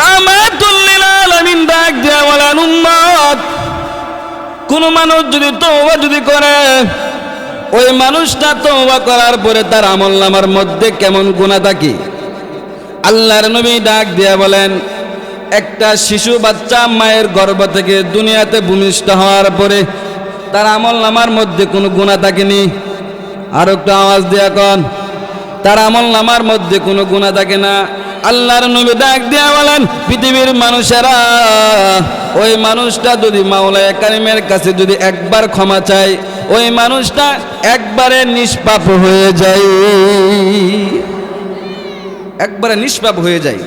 রামাতুল্লিল আলামিন ডাক দিয়া বলেন, উম্মত, কোন মানুষ যদি তওবা যদি করে, ওই মানুষটা তওবা করার পরে তার আমল নামার মধ্যে কেমন গুণা থাকে আল্লাহর নবী ডাক দিয়া বলেন, একটা শিশু বাচ্চা মায়ের গর্ভ থেকে দুনিয়াতে ভূমিষ্ঠ হওয়ার পরে তার আমল নামার মধ্যে কোনো গুণা থাকেনি আর একটু আওয়াজ দিয়া কন, তার আমল নামার মধ্যে কোনো গুণা থাকে না? আল্লাহর নবী ডাক দিয়া বলেন, পৃথিবীর মানুষেরা, ওই মানুষটা যদি মাওলায় কারিমের কাছে যদি একবার ক্ষমা চায়, ওই মানুষটা একবারে নিষ্পাপ হয়ে যায়। একবারে নিষ্পাপ হয়ে যায়।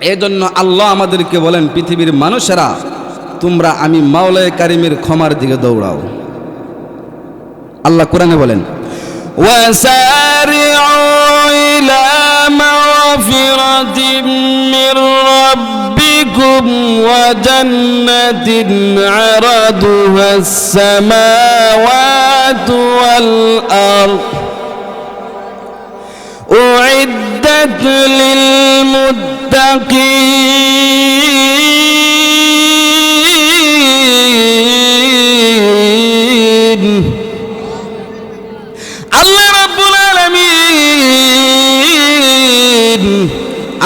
এই জন্য আল্লাহ আমাদেরকে বলেন, পৃথিবীর মানুষেরা, তোমরা আমি মাওলায় কারিমের ক্ষমার দিকে দৌড়াও। আল্লাহ কোরআনে বলেন وسارعوا إلى مغفرة من ربكم وجنة عرضها السماوات والأرض. أعدت للمتقين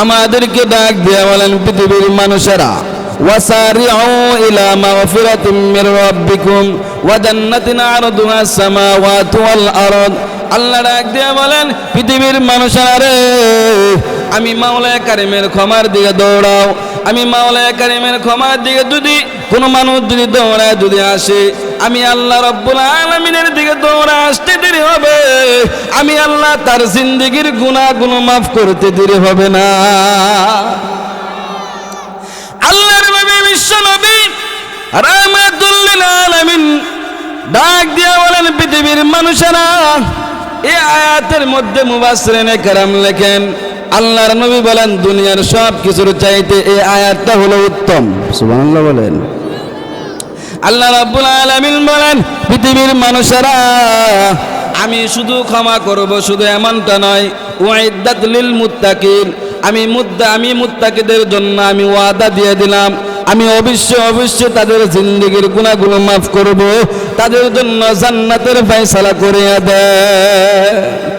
আমাদেরকে ডাক দিয়ে বলেন পৃথিবীর মানুষেরা ইলা মাগফিরাতিম মির রাব্বিকুম ওয়া জান্নাতিন আরদুহা আস-সামাওয়াতু আরদ। আল্লাহ ডাক দিয়ে বলেন, পৃথিবীর মানুষেরা আমি মাওলায় কারিমের ক্ষমার দিকে দৌড়াও, আমি মাওলায় কারিমের ক্ষমার দিকে যদি কোনো মানুষ যদি দৌড়ায়, যদি আসে আমি আল্লাহ রব্বুল আলমিনের দিকে দৌড়া আসতে দেরি হবে। আমি আল্লাহ তার জিন্দগির গুণাগুলো মাফ করতে দেরি হবে না। আল্লাহর নবী, বিশ্ব নবী রাহমাতুল্লিল আলামিন ডাক দিয়া বলেন, পৃথিবীর মানুষেরা এই আয়াতের মধ্যে মুবাসসিরিনে কেরাম লেখেন, আল্লাহর নবী বলেন, দুনিয়ার সব কিছুর চাইতে এই আয়াতটা হলো উত্তম। সুবহানাল্লাহ বলেন। আল্লাহ রাব্বুল আলামিন বলেন, পৃথিবীর মানুষেরা, আমি শুধু ক্ষমা করব, শুধু এমনটা নয় ওয়াইদাত লিল মুত্তাকিন, আমি মুদ্দা, আমি মুত্তাকিদের জন্য আমি ওয়াদা দিয়ে দিলাম, আমি অবশ্যই অবশ্যই তাদের জিন্দগির গুণাগুলো মাফ করব, তাদের জন্য জান্নাতের ফয়সালা করে দেয়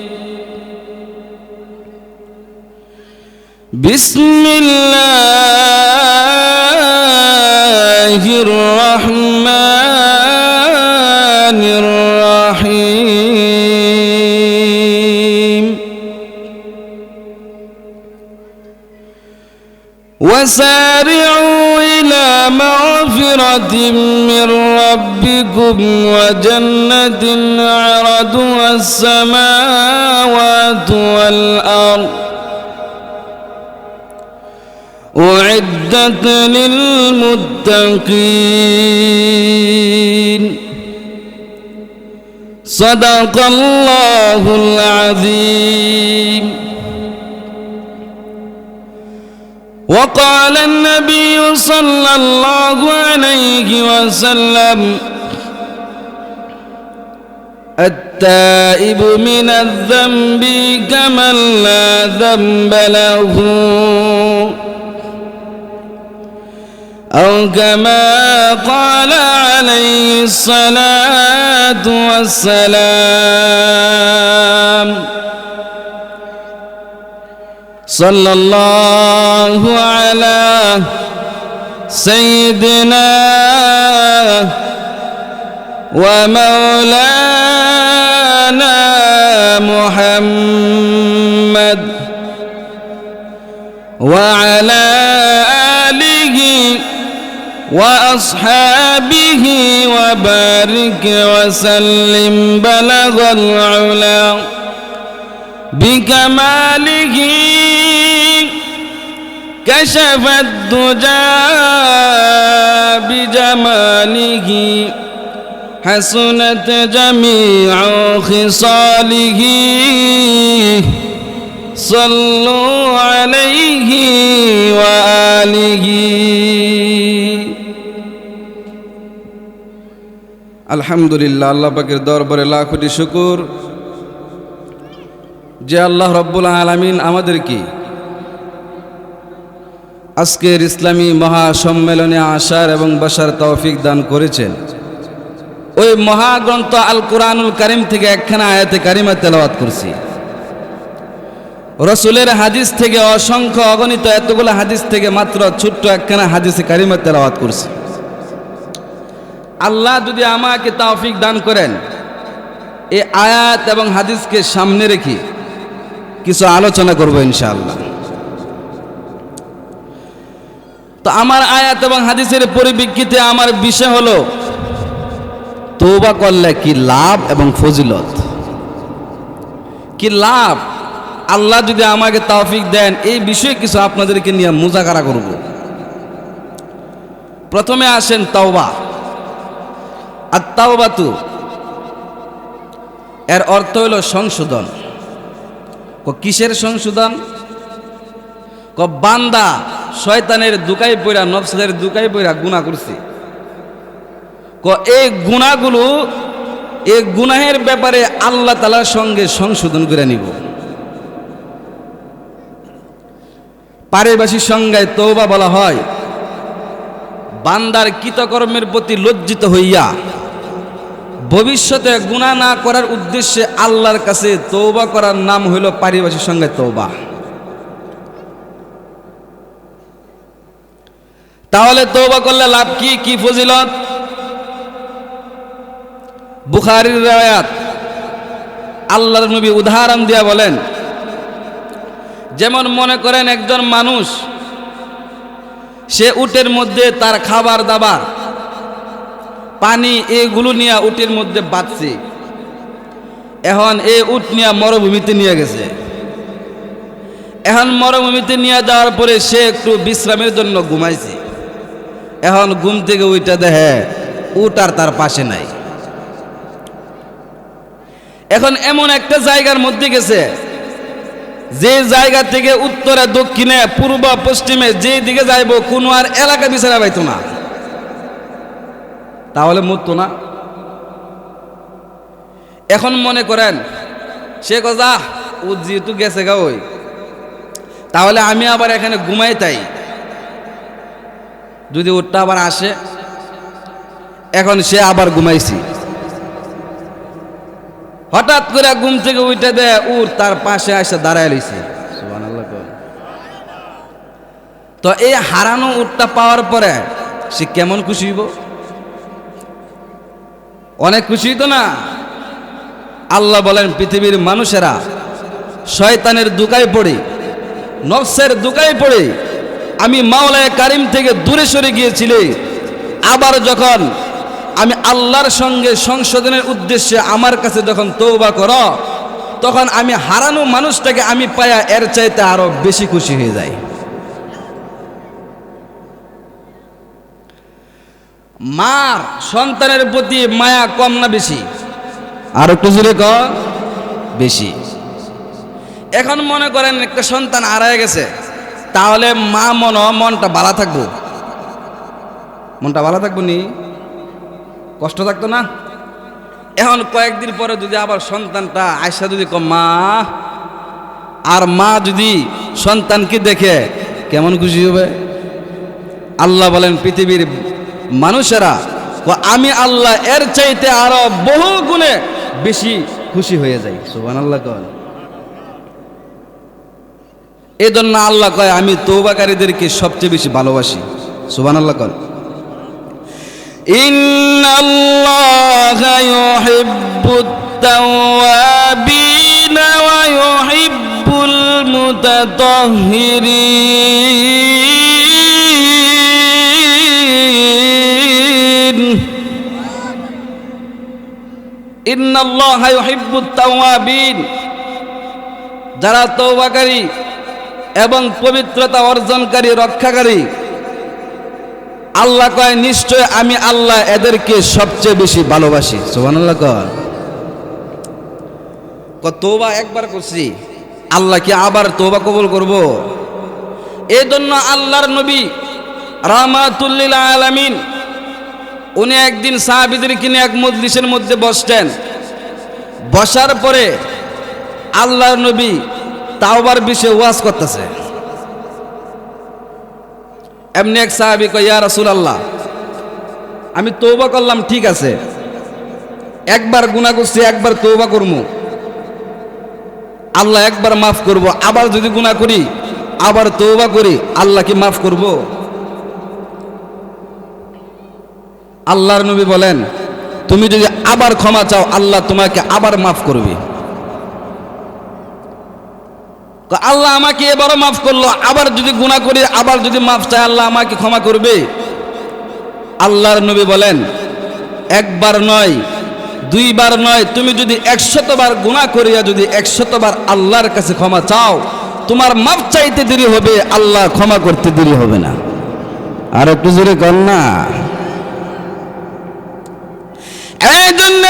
بسم الله الرحمن الرحيم. وسارعوا إلى مغفرة من ربكم وجنة عرضها السماوات والأرض. أعدت للمتقين. صدق الله العظيم. وقال النبي صلى الله عليه وسلم التائب من الذنب كمن لا ذنب له. أو كما قال عليه الصلاة والسلام. صلى الله على سيدنا ومولانا محمد وعلى وأصحابه وبارك وسلم بلغ العلا بكماله كشف الدجى بجماله حسنت جميع خصاله صلوا عليه وآله আলহামদুলিল্লাহ, আল্লাহ পাকের দরবারে লাখ কোটি শুকুর। যে আল্লাহ রব্বুল আলমিন আমাদেরকে আজকের ইসলামী মহাসম্মেলনে আসার এবং বসার তৌফিক দান করেছেন। ওই মহাগ্রন্থ আল কোরআনুল কারিম থেকে একখানা আয়াতে কারিমা তেলাওয়াত করছি। রসুলের হাদিস থেকে অসংখ্য অগণিত এতগুলো হাদিস থেকে মাত্র ছোট্ট একখানা হাদিসে কারিমা তেলাওয়াত করছি। আল্লাহ যদি আমাকে তৌফিক দান করেন এই আয়াত এবং হাদিসকে সামনে রেখে কিছু আলোচনা করব ইনশাআল্লাহ। তো আমার আয়াত এবং হাদিসের পরিপ্রেক্ষিতে আমার বিষয় হলো তৌবা করলে কি লাভ এবং ফজিলত? কি লাভ? আল্লাহ যদি আমাকে তৌফিক দেন, এই বিষয়ে কিছু আপনাদেরকে নিয়ে মুজাকারা করব। প্রথমে আসেন তাওবা। আর তাওবাতু এর অর্থ হলো সংশোধন। ক কিসের সংশোধন? ক বান্দা শয়তানের দুকাই পইরা, নফসের দুকাই পইরা গুণা করছে। ক এই গুণাগুলো এই গুনাহের ব্যাপারে আল্লাহ তালার সঙ্গে সংশোধন করে নিব। পারিভাষিক সংজ্ঞায় তৌবা বলা হয়, বান্দার কৃতকর্মের প্রতি লজ্জিত হইয়া ভবিষ্যতে গুণা না করার উদ্দেশ্যে আল্লাহর কাছে তৌবা করার নাম হইল পারিভাষিক সঙ্গে তৌবা তাহলে তৌবা করলে লাভ কি? কি ফজিলত? বুখারির রায়াত আল্লাহর নবী উদাহরণ দিয়া বলেন, যেমন মনে করেন একজন মানুষ, সে উটের মধ্যে তার খাবার দাবার পানি এগুলো নিয়ে উটের মধ্যে বাঁচছে এখন এই উট নিয়ে মরুভূমিতে নিয়ে গেছে। এখন মরুভূমিতে নিয়ে যাওয়ার পরে সে একটু বিশ্রামের জন্য ঘুমাইছে। এখন ঘুম থেকে ওইটা দেখে উট আর তার পাশে নাই। এখন এমন একটা জায়গার মধ্যে গেছে, যে জায়গা থেকে উত্তরে দক্ষিণে, পূর্ব, পশ্চিমে যে দিকে যাইব কোনো আর এলাকা বিচারা পাইতো না। তাহলে মরতো না। এখন মনে করেন, সে কথা, ও যেহেতু গেছে গা ওই, তাহলে আমি আবার এখানে ঘুমাই তাই। যদি ওরটা আবার আসে, এখন সে আবার ঘুমাইছি। হঠাৎ করে ঘুম থেকে উঠে দেয়, উর, তার পাশে আসে দাঁড়ায় লইছে তো এই হারানো উটটা পাওয়ার পরে সে কেমন খুশি হইব? অনেক খুশি তো না? আল্লাহ বলেন, পৃথিবীর মানুষেরা শয়তানের দুকায় পড়ে, নফসের দুকায় পড়ে। আমি মাওলায় কারিম থেকে দূরে সরে গিয়েছিলে। আবার যখন আমি আল্লাহর সঙ্গে সংশোধনের উদ্দেশ্যে আমার কাছে যখন তৌবা কর, তখন আমি হারানো মানুষটাকে আমি পায়া এর চাইতে আরও বেশি খুশি হয়ে যাই। মার সন্তানের প্রতি মায়া কম না বেশি? আর একটু জোরে ক বেশি। এখন মনে করেন একটা সন্তান হারায় গেছে, তাহলে মা মন, মনটা ভালো থাকব। মনটা ভালো থাকব নি? কষ্ট থাকতো না? এখন কয়েকদিন পরে যদি আবার সন্তানটা আয়সা যদি ক মা, আর মা যদি সন্তানকে দেখে কেমন খুশি হবে? আল্লাহ বলেন, পৃথিবীর মানুষেরা আমি আল্লাহ এর চাইতে আরো বহু গুণে বেশি খুশি হয়ে যাই সুবান আল্লাহ কন এই জন্য আল্লাহ কয় আমি তৌবাকারীদেরকে সবচেয়ে বেশি ভালোবাসি সুবান আল্লাহ কন إن الله يحب التوابين ويحب المتطهرين যারা তৌবাকারী এবং পবিত্রতা অর্জনকারী, রক্ষাকারী, আল্লাহ কয়, নিশ্চয় আমি আল্লাহ এদেরকে সবচেয়ে বেশি ভালোবাসি। সোহান তোবা একবার করছি আল্লাহ কি আবার তোবা কবল করব। এই জন্য আল্লাহর নবী রামাতুল্লিল আলামিন, উনি একদিন সাহাবিদের কিনে এক মজলিসের মধ্যে বসতেন। বসার পরে আল্লাহর নবী তাওবার বিষয়ে ওয়াজ করতেছে। এমনি এক সাহাবি কয় রাসূল আল্লাহ আমি তৌবা করলাম, ঠিক আছে। একবার গুনাহ করছি, একবার তৌবা করব আল্লাহ একবার মাফ করব, আবার যদি গুনাহ করি, আবার তৌবা করি, আল্লাহ কি মাফ করব? আল্লাহর নবী বলেন তুমি যদি আবার ক্ষমা চাও, আল্লাহ তোমাকে আবার মাফ করবে। আল্লাহ আমাকে এবারও মাফ করল, আবার যদি গুনাহ করি, আবার যদি মাফ চায়, আল্লাহ আমাকে ক্ষমা করবে। আল্লাহর নবী বলেন, একবার নয়, দুইবার নয়, তুমি যদি একশতবার গুনাহ করিয়া যদি একশতবার আল্লাহর কাছে ক্ষমা চাও, তোমার মাফ চাইতে দেরি হবে, আল্লাহ ক্ষমা করতে দেরি হবে না। আর একটু জোরে না। এই জন্য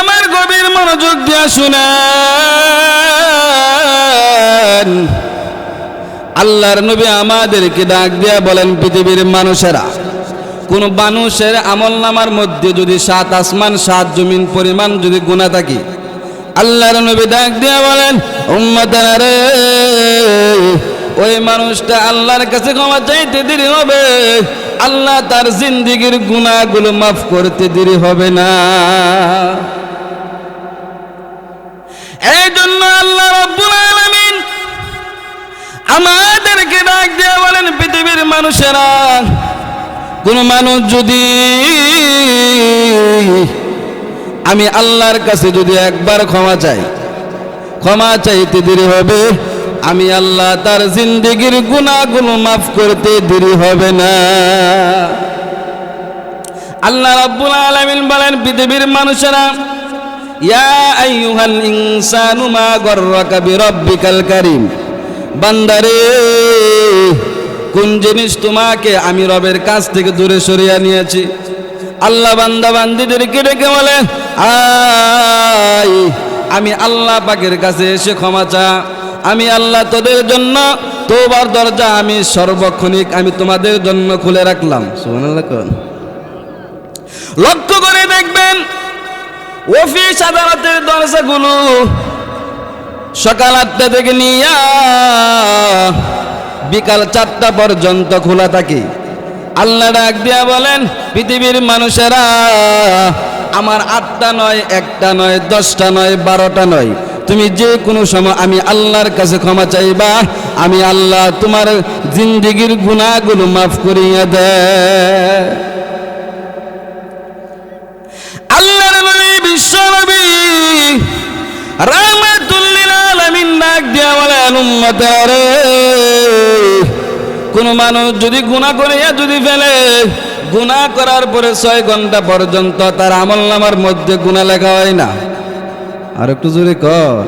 আমার গভীর মনোযোগ দিয়া শুনেন। আল্লাহর নবী আমাদেরকে ডাক দিয়া বলেন, পৃথিবীর মানুষেরা, কোন মানুষের আমল নামার মধ্যে যদি সাত আসমান, সাত জমিন পরিমাণ যদি গুণা থাকে, আল্লাহর নবী ডাক দিয়া বলেন রে, ওই মানুষটা আল্লাহর কাছে ক্ষমা চাইতে দেরি হবে। আল্লাহ তার জিন্দিগির গুণাগুলো মাফ করতে দেরি হবে না। এই জন্য আল্লাহ আমাদেরকে ডাক দিয়ে বলেন, পৃথিবীর মানুষেরা, কোন মানুষ যদি আমি আল্লাহর কাছে যদি একবার ক্ষমা চাই, ক্ষমা চাইতে দেরি হবে। আমি আল্লাহ তার জিন্দিগির গুণাগুলো মাফ করতে দেরি হবে না। আল্লাহ রাব্বুল আলামিন বলেন, পৃথিবীর মানুষেরা, ইয়া আইয়ুহাল ইনসানু মা গররাকা বিরাব্বিকাল কারীম। বান্দারে, কোন জিনিস তোমাকে আমি রবের কাছ থেকে দূরে সরিয়ে নিয়েছি। আল্লাহ বান্দা বান্দিদেরকে ডেকে বলে আই আমি আল্লাহ পাকের কাছে এসে ক্ষমা চা। আমি আল্লাহ তোদের জন্য তোবার দরজা আমি সর্বক্ষণিক আমি তোমাদের জন্য খুলে রাখলাম। লক্ষ্য করে দেখবেন অফিস আদালতের দরজাগুলো সকাল আটটা থেকে নিয়ে বিকাল চারটা পর্যন্ত খোলা থাকে। আল্লাহ ডাক দিয়া বলেন, পৃথিবীর মানুষেরা আমার আটটা নয়, একটা নয়, দশটা নয়, বারোটা নয় তুমি যে কোনো সময় আমি আল্লাহর কাছে ক্ষমা চাইবা, আমি আল্লাহ তোমার জিন্দিগির গুণাগুলো মাফ করিয়া দেয়। আল্লাহর নবী বিশ্ব নবী রাহমাতুল্লিল আলামিন ডাক দিয়া বলেন উম্মতারে কোন মানুষ যদি গুণা করিয়া যদি ফেলে, গুনাহ করার পরে ছয় ঘণ্টা পর্যন্ত তার আমল নামার মধ্যে গুনাহ লেখা হয় না। আর একটু জোরে কর।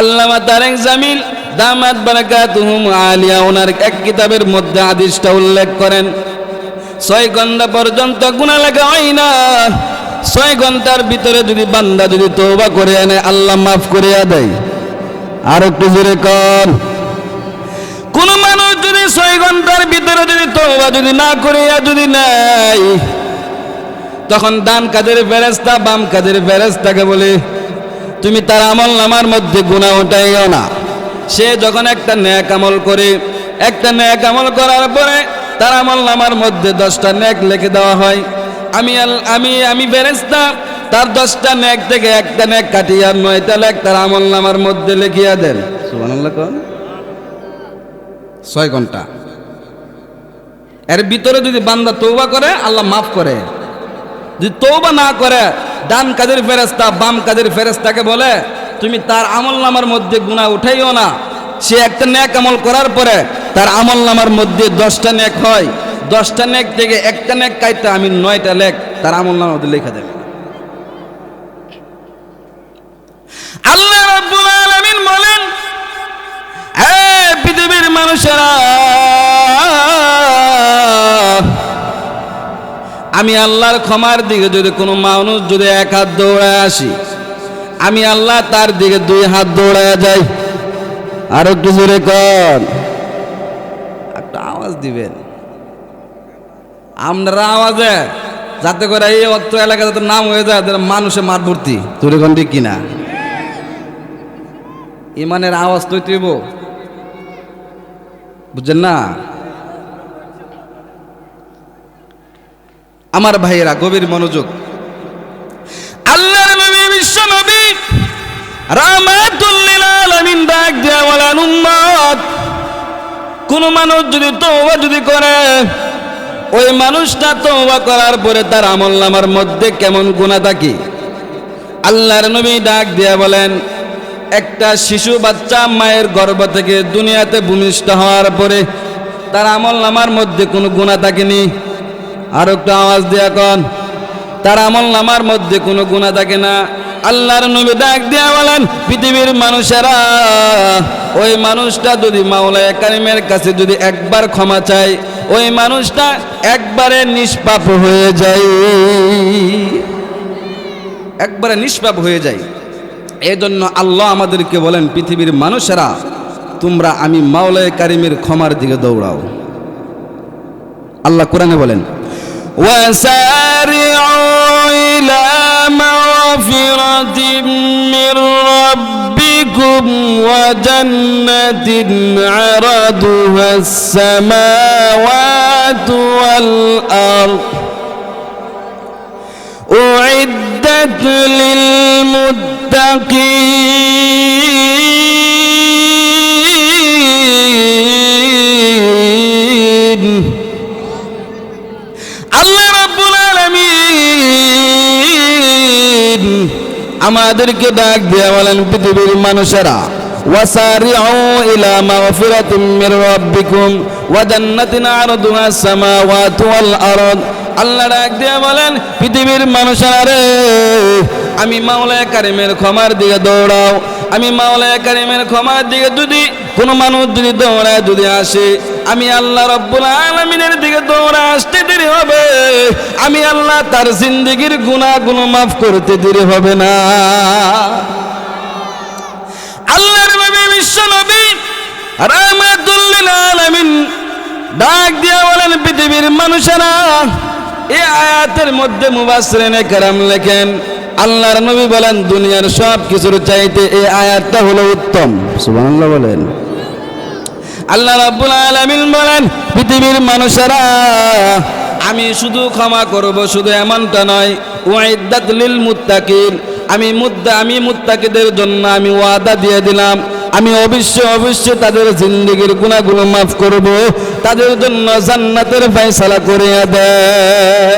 আল্লামা তারেক জামিল দামাত বারাকাতুহুম আলিয়া, ওনার এক কিতাবের মধ্যে আদিশটা উল্লেখ করেন, ছয় ঘণ্টা পর্যন্ত গুণা লেখা হয় না। ছয় ঘণ্টার ভিতরে যদি বান্দা যদি তৌবা করে আনে, আল্লাহ মাফ করিয়া দেয়। আর একটু জোরে কর। কোন মানুষ যদি ছয় ঘণ্টার ভিতরে যদি তৌবা যদি না করিয়া যদি নাই তখন ডান কাদের ফেরেস্তা বাম কাদের ফেরেস্তাকে বলে, তুমি তার আমল নামার মধ্যে গুণা উঠাইও না। সে যখন একটা ন্যাক আমল করে, একটা ন্যাক আমল করার পরে তার আমল নামার মধ্যে দশটা ন্যাক লিখে দেওয়া হয়। আমি আমি আমি ফেরেস্তা তার দশটা ন্যাক থেকে একটা ন্যাক কাটিয়া নয়টা লেখ তার আমল নামার মধ্যে লিখিয়া দেন। ছয় ঘণ্টা। এর ভিতরে যদি বান্দা তৌবা করে, আল্লাহ মাফ করে। যদি তৌবা না করে, ডান কাদের ফেরেস্তা বাম কাদের ফেরেস্তাকে বলে, তুমি তার আমল নামার মধ্যে গুণা উঠাইও না। সে একটা ন্যাক আমল করার পরে তার আমল নামার মধ্যে দশটা ন্যাক হয়। দশটা ন্যাক থেকে একটা ন্যাক কাইতে আমি নয়টা লেখ তার আমল নামার মধ্যে লেখা দেবে আমি আল্লাহর ক্ষমার দিকে যদি কোনো মানুষ যদি এক হাত দৌড়ায় আসি, আমি আল্লাহ তার দিকে দুই হাত দৌড়ায় যাই। আর একটু জোরে কর একটা আওয়াজ দিবেন। আপনারা আওয়াজে, যাতে করে এই অত্র এলাকা যাতে নাম হয়ে যায় মানুষে মাঠ ভর্তি। তোর ঠিক কিনা? ইমানের আওয়াজ তুইব বুঝছেন না? আমার ভাইয়েরা, গভীর মনোযোগ। আল্লাহর নবী, বিশ্ব নবী রামাতুল আলামিন ডাক দেয়া বলেন, উম্মত, কোন মানুষ যদি তওবা যদি করে, ওই মানুষটা তওবা করার পরে তার আমল নামার মধ্যে কেমন গুনাহ থাকে আল্লাহর নবী ডাক দিয়া বলেন, একটা শিশু বাচ্চা মায়ের গর্ভ থেকে দুনিয়াতে ভূমিষ্ঠ হওয়ার পরে তার আমল নামার মধ্যে কোনো গুণা থাকেনি আর একটু আওয়াজ দেয়া কন। তার আমল নামার মধ্যে কোনো গুণা থাকে না। আল্লাহর নবী ডাক দিয়া বলেন, পৃথিবীর মানুষেরা, ওই মানুষটা যদি মাওলায় কারিমের কাছে যদি একবার ক্ষমা চায়, ওই মানুষটা একবারে নিষ্পাপ হয়ে যায়। একবারে নিষ্পাপ হয়ে যায়। এই জন্য আল্লাহ আমাদেরকে বলেন, পৃথিবীর মানুষেরা, তোমরা আমি মাওলায় কারিমের ক্ষমার দিকে দৌড়াও। আল্লাহ কোরআনে বলেন وسارعوا إلى مغفرة من ربكم وجنة عرضها السماوات والأرض. أعدت للمتقين আমাদেরকে ডাক দিয়ে বলেন পৃথিবীর মানুষেরা মাগফিরাতিম মির রাব্বিকুম ওয়া জান্নাতিন আরদুহা সামাওয়াতু ওয়াল আরদ। আল্লাহ ডাক দিয়ে বলেন, পৃথিবীর মানুষেরা রে, আমি মাওলায় কারিমের ক্ষমার দিকে দৌড়াও, আমি মাওলায় কারিমের ক্ষমার দিকে যদি কোনো মানুষ যদি দৌড়ায়, যদি আসে আমি আল্লাহ রব্বুল আলমিনের দিকে দৌড়া আসতে দেরি হবে। আমি আল্লাহ তার জিন্দগির গুণাগুলো মাফ করতে দেরি হবে না। আল্লাহর নবী, বিশ্ব নবী রাহমাতুল্লিল আলামিন ডাক দিয়া বলেন, পৃথিবীর মানুষেরা এই আয়াতের মধ্যে মুবাসসিরিনে কেরাম লেখেন, আল্লাহর নবী বলেন, দুনিয়ার সব কিছুর চাইতে এই আয়াতটা হলো উত্তম। সুবহানাল্লাহ বলেন। আল্লাহ রাব্বুল আলামিন বলেন, পৃথিবীর মানুষেরা, আমি শুধু ক্ষমা করব, শুধু এমনটা নয় ওয়াইদাত লিল মুত্তাকিন, আমি মুদ্দা, আমি মুত্তাকিদের জন্য আমি ওয়াদা দিয়ে দিলাম, আমি অবশ্যই অবশ্যই তাদের জিন্দগির গুণাগুলো মাফ করব, তাদের জন্য জান্নাতের ফয়সালা করে দেয়